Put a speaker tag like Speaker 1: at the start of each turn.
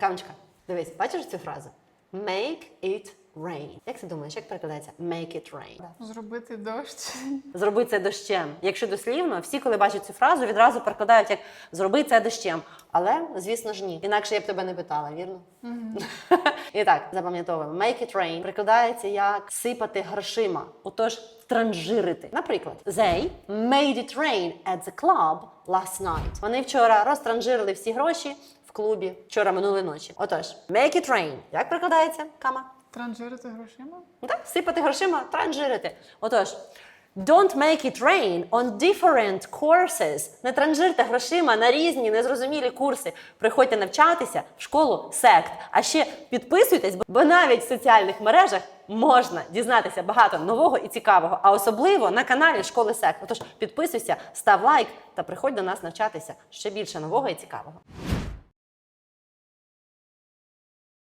Speaker 1: Камочка, дивись, бачиш цю фразу? Make it rain. Як ти думаєш, як перекладається make it rain?
Speaker 2: Зробити дощ.
Speaker 1: Зроби це дощем. Якщо дослівно, всі, коли бачать цю фразу, відразу перекладають як зроби це дощем. Але, звісно ж, ні. Інакше я б тебе не питала, вірно? І так, запам'ятовуємо. Make it rain прикладається як сипати грошима. Отож, транжирити. Наприклад, they made it rain at the club last night. Вони вчора розтранжирили всі гроші клубі вчора минулої ночі. Отож, make it rain. Як прикладається, кама?
Speaker 2: Транжирити грошима?
Speaker 1: Ну Так, сипати грошима, транжирити. Отож, don't make it rain on different courses. Не транжирте грошима на різні незрозумілі курси. Приходьте навчатися в школу сект. А ще підписуйтесь, бо навіть в соціальних мережах можна дізнатися багато нового і цікавого, а особливо на каналі школи сект. Отож, підписуйся, став лайк та приходь до нас навчатися ще більше нового і цікавого.